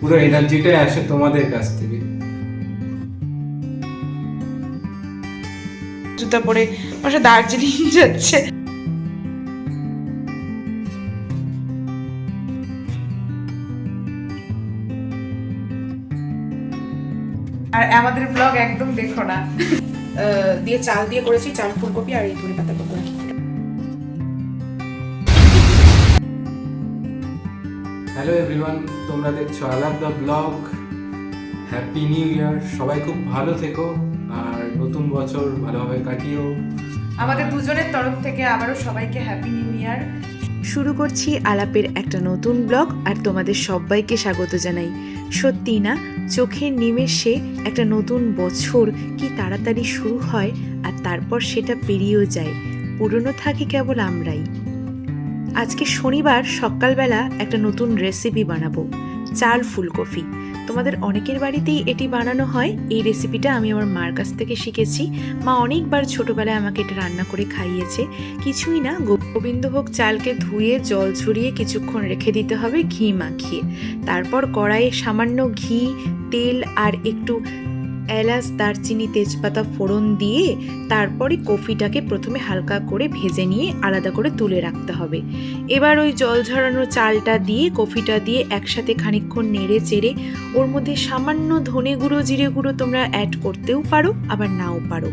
পুরো এনার্জিটাই আসে তোমাদের কাছ থেকে। জুতা পরে পাশে দার্জিলিং যাচ্ছে। আর আমাদের ব্লগ একদম দেখো না। আহ, দিয়ে চাল দিয়ে করেছি চাল ফুলকপি আর এই ধনে পাতা পকোড়া। হ্যালো এভরিওয়ান তোমরা দেখছ আলাপ the blog happy new year সবাই খুব ভালো থেকো আর নতুন বছর ভালোভাবে কাটিও। আমাদের দুজনের তরফ থেকে আবারও সবাইকে হ্যাপি নিউ ইয়ার শুরু করছি আলাপের একটা নতুন ব্লগ আর তোমাদের সবাইকে স্বাগত জানাই। সত্যি না চোখের নিমেষে একটা নতুন বছর কি তাড়াতাড়ি শুরু হয় আর তারপর সেটা পেরিয়েও যায়। পুরনো থাকি কেবল আমরাই। আজকে শনিবার সকালবেলা একটা নতুন রেসিপি বানাবো, চাল ফুলকপি। তোমাদের অনেকের বাড়িতেই এটি বানানো হয়। এই রেসিপিটা আমি আমার মার কাছ থেকে শিখেছি। মা অনেকবার ছোটবেলায় আমাকে এটা রান্না করে খাইয়েছে। কিছুই না, গোবিন্দভোগ চালকে ধুয়ে, জল ঝরিয়ে কিছুক্ষণ রেখে দিতে হবে ঘি মাখিয়ে। তারপর কড়াইয়ে সামান্য ঘি, তেল আর একটু এলাচ, দারচিনি, তেজপাতা ফোড়ন দিয়ে তারপরে কফিটাকে প্রথমে হালকা করে ভেজে নিয়ে আলাদা করে তুলে রাখতে হবে। এবার ওই জল ঝরানো চালটা দিয়ে, কফিটা দিয়ে একসাথে খানিকক্ষণ নেড়ে চেড়ে ওর মধ্যে সামান্য ধনে গুঁড়ো, জিরে গুঁড়ো তোমরা অ্যাড করতেও পারো, আবার নাও পারো।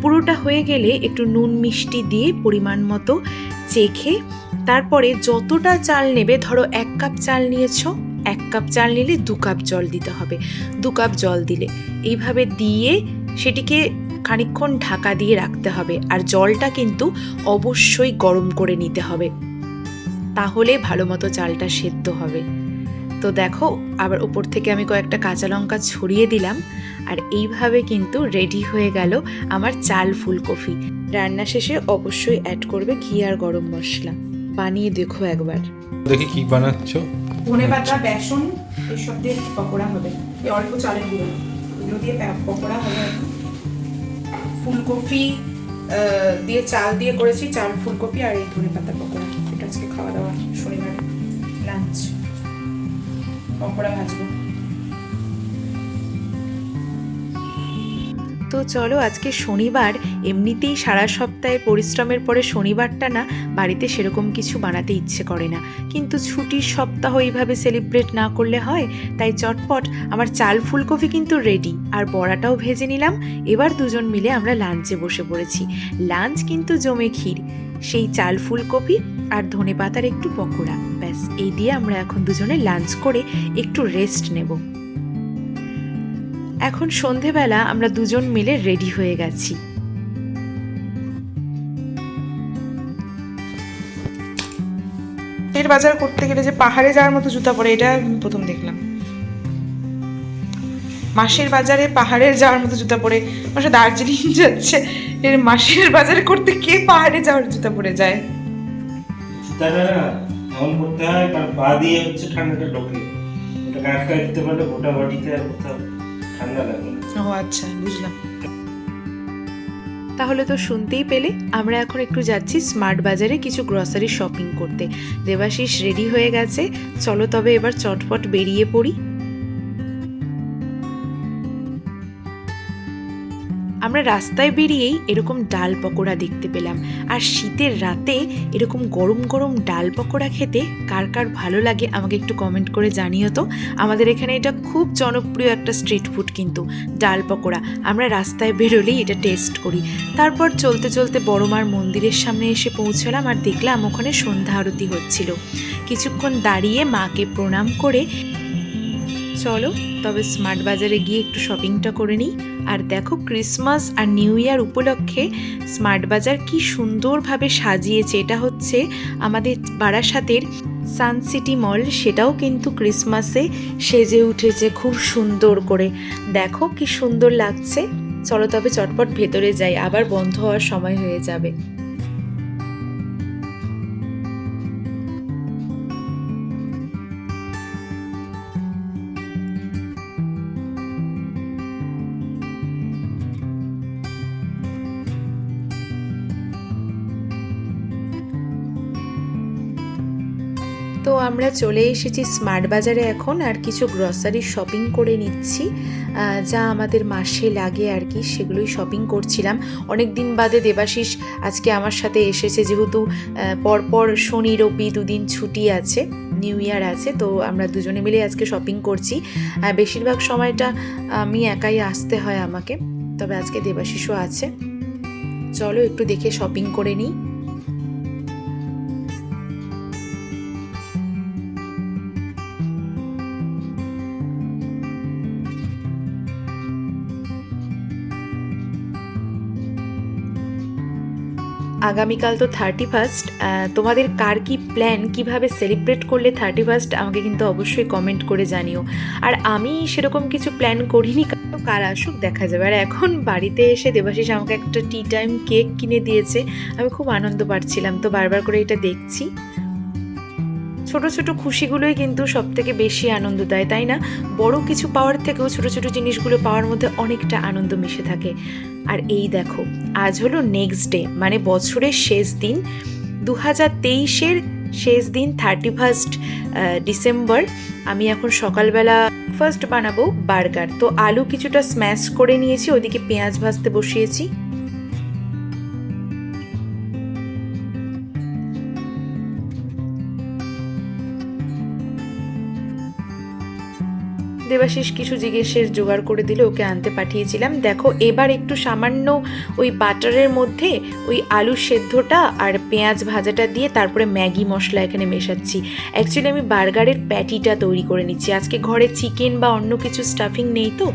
পুরোটা হয়ে গেলে একটু নুন মিষ্টি দিয়ে পরিমাণ মতো চেখে তারপরে যতটা চাল নেবে, ধরো এক কাপ চাল নিয়েছো এক কাপ চাল নিলে দু কাপ জল দিতে হবে। দু কাপ জল দিলে এইভাবে দিয়ে সেটিকে খানিকক্ষণ ঢাকা দিয়ে রাখতে হবে আর জলটা কিন্তু অবশ্যই গরম করে নিতে হবে। তাহলে ভালো মতো চালটা সেদ্ধ হবে। তো দেখো, আবার উপর থেকে আমি কয়েকটা কাঁচা লঙ্কা ছড়িয়ে দিলাম আর এইভাবে কিন্তু রেডি হয়ে গেল আমার চাল ফুলকপি। রান্না শেষে অবশ্যই অ্যাড করবে ঘি আর গরম মশলা। বানিয়ে দেখো একবার। দেখি কি বানাচ্ছ। ধনে পাতা, বেসন, এসব দিয়ে পকোড়া হবে। এই অল্প চালের গুঁড়ো। এগুলো দিয়ে পকোড়া হবে ফুলকপি দিয়ে চাল দিয়ে করেছি, চাল, ফুলকপি আর এই ধনে পাতা পকোড়া। এটা আজকে খাওয়া দাওয়া, শনিবার। লাঞ্চ। পকোড়া ভাজবো। তো চলো আজকে শনিবার, এমনিতেই সারা সপ্তাহে পরিশ্রমের পরে শনিবারটা না বাড়িতে সেরকম কিছু বানাতে ইচ্ছে করে না। কিন্তু ছুটির সপ্তাহ এইভাবে সেলিব্রেট না করলে হয়, তাই চটপট আমার চাল ফুলকপি কিন্তু রেডি আর বড়াটাও ভেজে নিলাম, এবার দুজন মিলে আমরা লাঞ্চে বসে পড়েছি। লাঞ্চ কিন্তু জমে ক্ষীর। সেই চাল ফুলকপি আর ধনে পাতার একটু পকোড়া। ব্যাস, এই দিয়ে আমরা এখন দুজনে লাঞ্চ করে একটু রেস্ট নেব। এখন সন্ধেবেলা আমরা দুজন মিলে রেডি হয়ে গেছি। এর বাজার করতে গেলে যে পাহাড়ে যাওয়ার মতো জুতা পরে এটা প্রথম দেখলাম। মাসের বাজারে পাহাড়ে যাওয়ার মতো জুতা পরে মাসে দার্জিলিং যাচ্ছে এর মাসের বাজারে করতে কে পাহাড়ে যাওয়ার জুতা পরে যায়? তারা এমন করতে হয় কারণ পা দিয়ে হচ্ছে ঠান্ডাটা ঢোকে। ওটাকে আটকায় দিতে পারলে গোটা বডিতে আর কোথাও ঠান্ডা লাগে। ও আচ্ছা বুঝলাম। তাহলে তো শুনতেই পেলে আমরা এখন একটু যাচ্ছি স্মার্ট বাজারে কিছু গ্রসারি শপিং করতে। দেবাশিস রেডি হয়ে গেছে চলো তবে এবার চটপট বেরিয়ে পড়ি। আমরা রাস্তায় বেরিয়েই এরকম ডাল পকোড়া দেখতে পেলাম। আর শীতের রাতে এরকম গরম গরম ডাল পকোড়া খেতে কার কার ভালো লাগে আমাকে একটু কমেন্ট করে জানিও তো। আমাদের এখানে এটা খুব জনপ্রিয় একটা স্ট্রিট ফুড কিন্তু, ডাল পকোড়া। আমরা রাস্তায় বেরোলেই এটা টেস্ট করি। তারপর চলতে চলতে বড়মার মন্দিরের সামনে এসে পৌঁছলাম আর দেখলাম ওখানে সন্ধ্যা আরতি হচ্ছিল। কিছুক্ষণ দাঁড়িয়ে মাকে প্রণাম করে চলো, তবে স্মার্ট বাজারে গিয়ে একটু শপিংটা করে নিই। আর দেখো ক্রিসমাস আর নিউ ইয়ার উপলক্ষে স্মার্ট বাজার কি সুন্দরভাবে সাজিয়েছে। এটা হচ্ছে আমাদের বারাসাতের সান সিটি মল সেটাও কিন্তু ক্রিসমাসে সেজে উঠেছে খুব সুন্দর করে। দেখো কি সুন্দর লাগছে। চলো তবে চটপট ভেতরে যাই, আবার বন্ধ হওয়ার সময় হয়ে যাবে। আমরা চলে এসেছি স্মার্ট বাজারে এখন, আর কিছু গ্রসারি শপিং করে নিচ্ছি। যা আমাদের মাসে লাগে আর কি, সেগুলোই শপিং করছিলাম। অনেক দিন বাদে দেবাশিস আজকে আমার সাথে এসেছে, যেহেতু পরপর শনি, রবি দুদিন ছুটি আছে নিউ ইয়ার আছে, তো আমরা দুজনে মিলে আজকে শপিং করছি। বেশিরভাগ সময়টা আমি একাই আসতে হয় আমাকে, তবে আজকে দেবাশিসও আছে। চলো একটু দেখে শপিং করে নিই। আগামীকাল তো থার্টি ফার্স্ট তোমাদের কার কী প্ল্যান কীভাবে সেলিব্রেট করলে থার্টি ফার্স্ট আমাকে কিন্তু অবশ্যই কমেন্ট করে জানিও। আর আমি সেরকম কিছু প্ল্যান করিনি, কারণ কার আসুক দেখা যাবে। আর এখন বাড়িতে এসে দেবাশিস আমাকে একটা টি টাইম কেক কিনে দিয়েছে। আমি খুব আনন্দ পাচ্ছিলাম, তো বারবার করে এটা দেখছি। ছোট ছোট খুশিগুলোই কিন্তু সব থেকে বেশি আনন্দ দেয়, তাই না? বড় কিছু পাওয়ার থেকেও ছোট ছোট জিনিসগুলো পাওয়ার মধ্যে অনেকটা আনন্দ মিশে থাকে। আর এই দেখো, আজ হলো নেক্সট ডে মানে বছরের শেষ দিন দু হাজার তেইশের শেষ দিন থার্টি ফার্স্ট ডিসেম্বর আমি এখন সকালবেলা ফার্স্ট বানাবো বার্গার তো আলু কিছুটা স্ম্যাশ করে নিয়েছি, ওদিকে পেঁয়াজ ভাজতে বসিয়েছি। দেবাশিস কিছু জিজ্ঞেসের জোগাড় করে দিলে ওকে আনতে পাঠিয়েছিলাম। দেখো, এবার একটু সামান্য ওই বাটারের মধ্যে ওই আলু সেদ্ধটা আর পেঁয়াজ ভাজাটা দিয়ে তারপরে ম্যাগি মশলা এখানে মেশাচ্ছি। অ্যাকচুয়ালি আমি বার্গারের প্যাটিটা তৈরি করে নিচ্ছি। আজকে ঘরে চিকেন বা অন্য কিছু স্টাফিং নেই তো,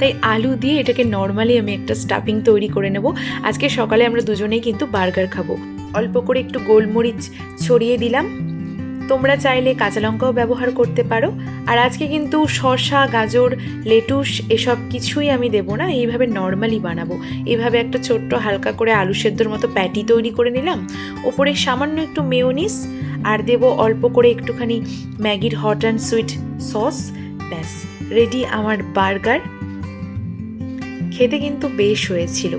তাই আলু দিয়ে এটাকে নর্মালি আমি একটা স্টাফিং তৈরি করে নেব। আজকে সকালে আমরা দুজনেই কিন্তু বার্গার খাব। অল্প করে একটু গোলমরিচ ছড়িয়ে দিলাম। তোমরা চাইলে কাঁচা লঙ্কাও ব্যবহার করতে পারো। আর আজকে কিন্তু শসা, গাজর, লেটুস এসব কিছুই আমি দেবো না, এইভাবে নর্মালি বানাবো। এইভাবে একটা ছোট্ট হালকা করে আলু সেদ্ধর মতো প্যাটি তৈরি করে নিলাম। ওপরে সামান্য একটু মেয়োনিস, আর দেবো অল্প করে একটুখানি ম্যাগির হট অ্যান্ড সুইট সস। ব্যাস, রেডি আমার বার্গার। খেতে কিন্তু বেশ হয়েছিল।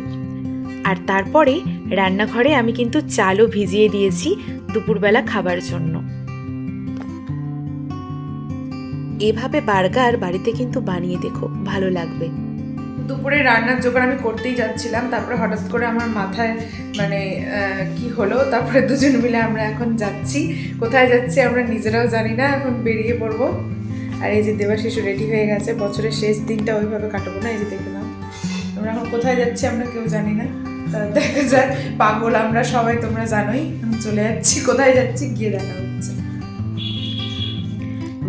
আর তারপরে রান্নাঘরে আমি কিন্তু চালও ভিজিয়ে দিয়েছি দুপুরবেলা খাবার জন্য। এভাবে বার্গার বাড়িতে কিন্তু বানিয়ে দেখো, ভালো লাগবে। দুপুরে রান্নার জোগাড় আমি করতেই যাচ্ছিলাম, তারপরে হঠাৎ করে আমার মাথায় মানে কি হলো? তারপরে দুজন মিলে আমরা এখন যাচ্ছি। কোথায় যাচ্ছি আমরা নিজেরাও জানি না, এখন বেরিয়ে পড়ব। আর এই যে দেবাশিশু রেডি হয়ে গেছে, বছরের শেষ দিনটা ওইভাবে কাটাবো না, এই যে দেখে নাও আমরা এখন কোথায় যাচ্ছি আমরা কেউ জানি না দেখা যাক, পাগল আমরা সবাই, তোমরা জানোই। চলে যাচ্ছি, কোথায় যাচ্ছি গিয়ে দেখা হচ্ছে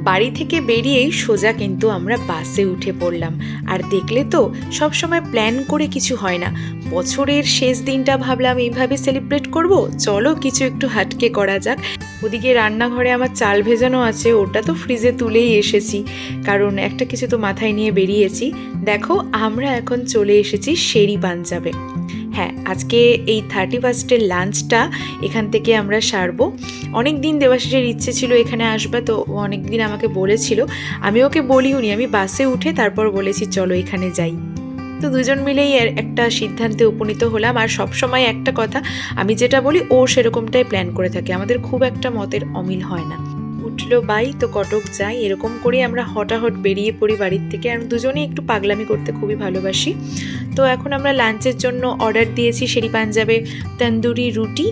বাড়ি থেকে বেরিয়েই সোজা কিন্তু আমরা বাসে উঠে পড়লাম। আর দেখলে তো সব সময় প্ল্যান করে কিছু হয় না। বছরের শেষ দিনটা ভাবলাম, এইভাবে সেলিব্রেট করব? চলো, কিছু একটু হাটকে করা যাক। ওদিকে রান্নাঘরে আমার চাল ভেজানো আছে, ওটা তো ফ্রিজে তুলেই এসেছি। কারণ একটা কিছু তো মাথায় নিয়ে বেরিয়েছি। দেখো, আমরা এখন চলে এসেছি শেরি পাঞ্জাবে। হ্যাঁ আজকে এই থার্টি ফার্স্টের লাঞ্চটা এখান থেকে আমরা সারবো। অনেক দিন দেবাশিসের ইচ্ছে ছিল এখানে আসবে, তো অনেক দিন আমাকে বলেছিল। আমি ওকে বলিওনি, আমি বাসে উঠে তারপর বলেছি, চলো এখানে যাই। তো দুজন মিলেই একটা সিদ্ধান্তে উপনীত হলাম। আর সবসময় একটা কথা, আমি যেটা বলি, ও সেরকমটাই প্ল্যান করে থাকে। আমাদের খুব একটা মতের অমিল হয় না। উঠল, বাই, তো কটক যাই। এরকম করে আমরা হঠাহট বেরিয়ে পড়ি বাড়ির থেকে। আর দুজনেই একটু পাগলামি করতে খুবই ভালোবাসি। তো এখন আমরা লাঞ্চের জন্য অর্ডার দিয়েছি শেরি পাঞ্জাবে তন্দুরি রুটি।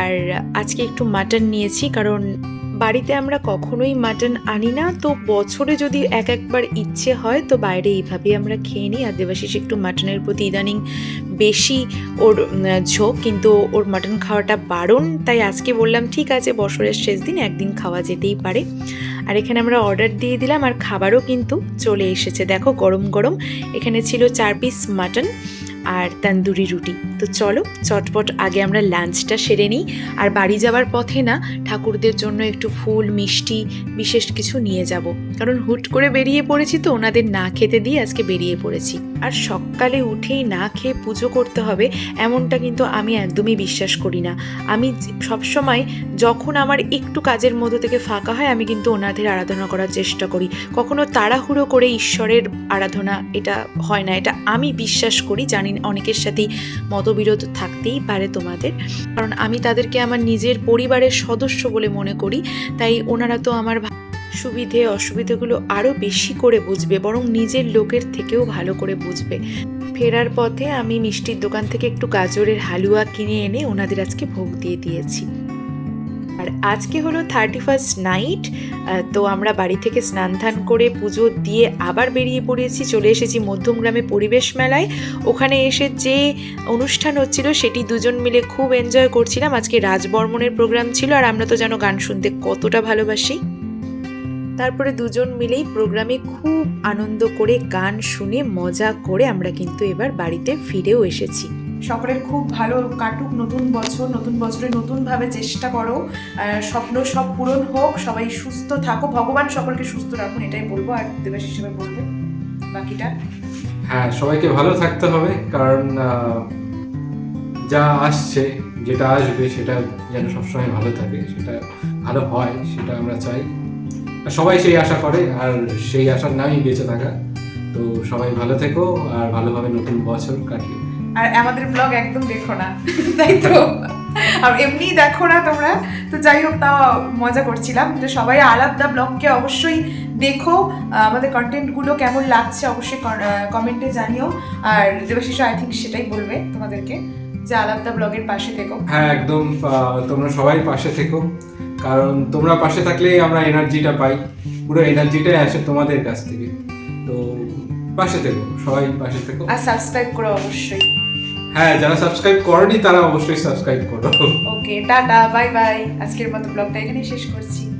আর আজকে একটু মাটন নিয়েছি, কারণ বাড়িতে আমরা কখনোই মাটন আনি না, তো বছরে যদি এক একবার ইচ্ছে হয়, তো বাইরে এইভাবেই আমরা খেয়ে নিই। আর দেবাশিস একটু মাটনের প্রতি ইদানিং বেশি ওর ঝোঁক, কিন্তু ওর মাটন খাওয়াটা বারণ। তাই আজকে বললাম, ঠিক আছে, বছরের শেষ দিন, একদিন খাওয়া যেতেই পারে। আর এখানে আমরা অর্ডার দিয়ে দিলাম, আর খাবারও কিন্তু চলে এসেছে। দেখো, গরম গরম। এখানে ছিল চার পিস মাটন আর তন্দুরি রুটি। তো চলো, চটপট আগে আমরা লাঞ্চটা সেরে নিই। আর বাড়ি যাওয়ার পথে না, ঠাকুরদের জন্য একটু ফুল, মিষ্টি, বিশেষ কিছু নিয়ে যাব। কারণ হুট করে বেরিয়ে পড়েছি তো, ওনাদের না খেতে দিয়ে আজকে বেরিয়ে পড়েছি। আর সকালে উঠেই না খেয়ে পুজো করতে হবে, এমনটা কিন্তু আমি একদমই বিশ্বাস করি না। আমি সবসময় যখন আমার একটু কাজের মধ্যে থেকে ফাঁকা হয়, আমি কিন্তু ওনাদের আরাধনা করার চেষ্টা করি। কখনো তাড়াহুড়ো করে ঈশ্বরের আরাধনা এটা হয় না, এটা আমি বিশ্বাস করি। জানি অনেকের সাথেই মতবিরোধ থাকতেই পারে তোমাদের। কারণ আমি তাদেরকে আমার নিজের পরিবারের সদস্য বলে মনে করি, তাই ওনারা তো আমার সুবিধে, অসুবিধেগুলো আরও বেশি করে বুঝবে, বরং নিজের লোকের থেকেও ভালো করে বুঝবে। ফেরার পথে আমি মিষ্টির দোকান থেকে একটু গাজরের হালুয়া কিনে এনে ওনাদের আজকে ভোগ দিয়ে দিয়েছি। আর আজকে হলো থার্টি ফার্স্ট নাইট তো আমরা বাড়ি থেকে স্নান ধান করে পুজো দিয়ে আবার বেরিয়ে পড়েছি, চলে এসেছি মধ্যমগ্রামে পরিবেশ মেলায়। ওখানে এসে যে অনুষ্ঠান হচ্ছিল সেটি দুজন মিলে খুব এনজয় করছিলাম। আজকে রাজবর্মনের প্রোগ্রাম ছিল, আর আমরা তো জানো গান শুনতে কতটা ভালোবাসি। তারপরে দুজন মিলেই প্রোগ্রামে খুব আনন্দ করে গান শুনে মজা করে আমরা কিন্তু এবার বাড়িতে ফিরেও এসেছি। সকলের খুব ভালো কাটুক নতুন বছর নতুন বছরে নতুনভাবে চেষ্টা করো। স্বপ্ন সব পূরণ হোক সবাই সুস্থ থাকো। ভগবান সকলকে সুস্থ রাখুন এটাই বলব আর দেবাস হিসেবে বলবে বাকিটা। হ্যাঁ সবাইকে ভালো থাকতে হবে কারণ যা আসছে যেটা আসবে সেটা যেন সবসময় ভালো থাকে সেটা ভালো হয় সেটা আমরা চাই। সবাই সেই আশা করে আর সেই আশার নামই বেঁচে থাকা। তো সবাই ভালো থেকো আর ভালোভাবে নতুন বছর কাটিও। আর আমাদের ব্লগ একদম দেখো না তাই তো? আর এমনি দেখো না তোমরা। তো যাই হোক তাও মজা করছিলাম। তো সবাই আলাপ দা ব্লগকে অবশ্যই দেখো। আমাদের কন্টেন্টগুলো কেমন লাগছে অবশ্যই কমেন্টে জানিও। আর দেবাশিস আই থিঙ্ক সেটাই বলবে তোমাদেরকে যে আলাপ দা ব্লগের পাশে থেকো। হ্যাঁ একদম তোমরা সবাই পাশে থেকো। কারণ তোমরা পাশে থাকলে আমরা এনার্জিটা পাই। পুরো এনার্জিটাই আসে তোমাদের কাছ থেকে। তো পাশে থেকো সবাই পাশে থেকো। আর সাবস্ক্রাইব করো অবশ্যই। হ্যাঁ যারা সাবস্ক্রাইব করনি তারা অবশ্যই সাবস্ক্রাইব করো। ওকে টাটা বাই বাই আজকের মতো ব্লগটা এখানেই শেষ করছি।